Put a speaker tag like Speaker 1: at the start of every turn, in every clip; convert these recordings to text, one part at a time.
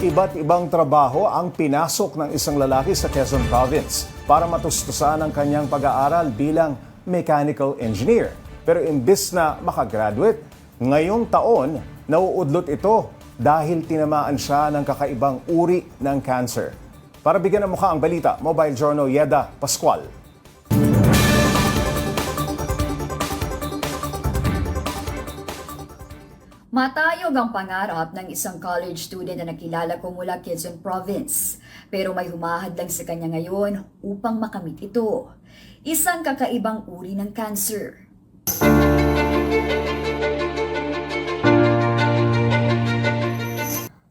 Speaker 1: Iba't ibang trabaho ang pinasok ng isang lalaki sa Quezon Province para matustusan ang kanyang pag-aaral bilang mechanical engineer. Pero imbis na makagraduate, ngayong taon, nauudlot ito dahil tinamaan siya ng kakaibang uri ng cancer. Para bigyan ng mukha ang balita, Mobile Journal Yeda Pascual.
Speaker 2: Matayog ang pangarap ng isang college student na nakilala ko mula Quezon Province. Pero may humahad lang sa kanya ngayon upang makamit ito. Isang kakaibang uri ng cancer.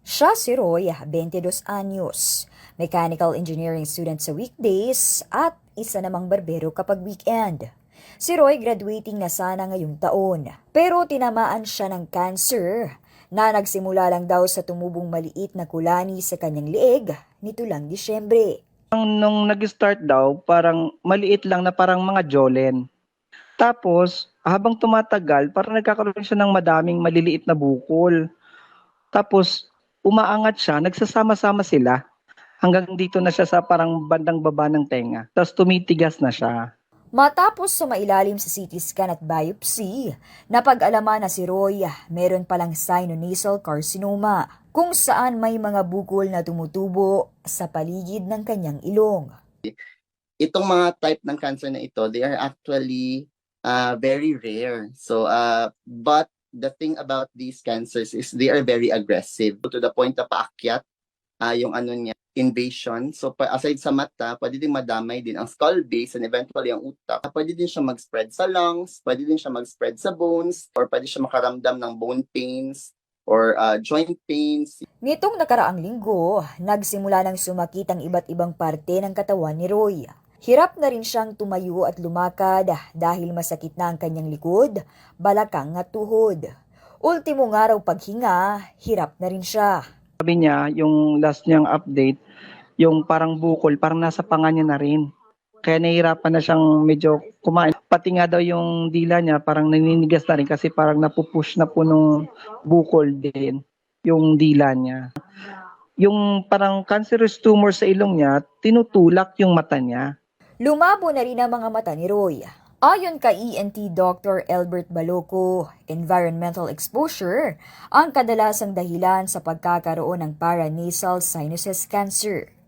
Speaker 2: Siya si Roy, 22 anyos. Mechanical engineering student sa weekdays at isa namang barbero kapag weekend. Si Roy graduating na sana ngayong taon. Pero tinamaan siya ng cancer na nagsimula lang daw sa tumubong maliit na kulani sa kanyang liig nito lang Disyembre.
Speaker 3: Nung nag-start daw, parang maliit lang na parang mga jolen. Tapos, habang tumatagal, parang nagkakaroon siya ng madaming maliliit na bukol. Tapos, umaangat siya, nagsasama-sama sila. Hanggang dito na siya sa parang bandang baba ng tenga. Tapos tumitigas na siya.
Speaker 2: Matapos sa mailalim sa CT scan at biopsy, napag-alaman na si Roy meron palang sinonasal carcinoma kung saan may mga bukol na tumutubo sa paligid ng kanyang ilong.
Speaker 4: itong mga type ng cancer na ito, they are actually uh, very rare. So, uh, but the thing about these cancers is they are very aggressive to the point na paakyat uh, yung ano niya, invasion. So, pa- aside sa mata, pwede din madamay din ang skull base and eventually ang utak. Pwede din siya mag-spread sa lungs, pwede din siya mag-spread sa bones, or pwede siya makaramdam ng bone pains or uh, joint pains.
Speaker 2: Nitong nakaraang linggo, nagsimula ng sumakit ang iba't ibang parte ng katawan ni Roy. Hirap na rin siyang tumayo at lumakad dahil masakit na ang kanyang likod, balakang at tuhod. Ultimong araw paghinga, hirap na rin siya.
Speaker 3: Sabi niya, yung last niyang update, yung parang bukol, parang nasa panga niya na rin. Kaya nahihirapan na siyang medyo kumain. Pati nga daw yung dila niya, parang naninigas na rin kasi parang napupush na po nung bukol din yung dila niya. Yung parang cancerous tumor sa ilong niya, tinutulak yung mata niya.
Speaker 2: Lumabo na rin ang mga mata ni Roy. Ayon kay ENT Dr. Albert Baloco, environmental exposure ang kadalasang dahilan sa pagkakaroon ng paranasal sinuses cancer.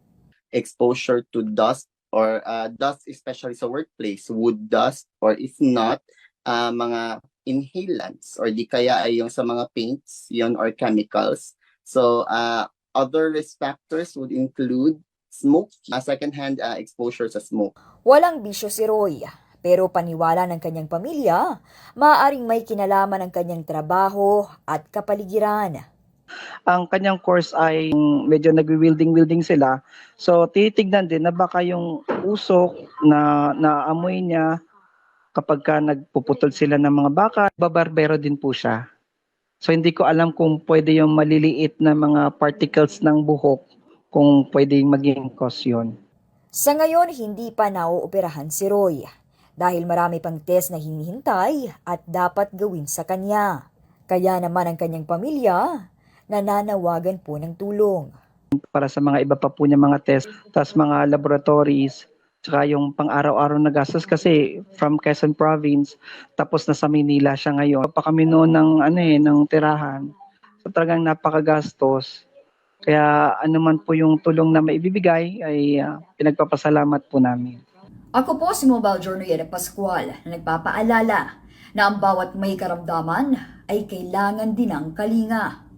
Speaker 4: Exposure to dust or uh, dust especially sa workplace, wood dust or if not, uh, mga inhalants or di kaya ay yung sa mga paints, yon or chemicals. So uh, other risk factors would include smoke, uh, secondhand uh, exposure sa smoke.
Speaker 2: Walang bisyo si Roy, pero paniwala ng kanyang pamilya, maaaring may kinalaman ng kanyang trabaho at kapaligiran.
Speaker 3: Ang kanyang course ay medyo nagwi-wielding-wielding sila. So titignan din na baka yung usok na naamoy niya kapag ka nagpuputol sila ng mga baka, babarbero din po siya. So hindi ko alam kung pwede yung maliliit na mga particles ng buhok kung pwedeng maging cause yun.
Speaker 2: Sa ngayon, hindi pa nauoperahan si Roy dahil marami pang test na hinihintay at dapat gawin sa kanya. Kaya naman ang kanyang pamilya, nananawagan po ng tulong.
Speaker 3: para sa mga iba pa po niya mga test, tas mga laboratories, tsaka yung pang-araw-araw na gastos kasi from Quezon Province, tapos nasa Manila siya ngayon. Pa kami noon ng, ano eh, ng tirahan. So talagang napakagastos. Kaya ano man po yung tulong na maibibigay ay ah, pinagpapasalamat po namin.
Speaker 2: Ako po si Mobile Journal Yeda Pascual na nagpapaalala na ang bawat may karamdaman ay kailangan din ng kalinga.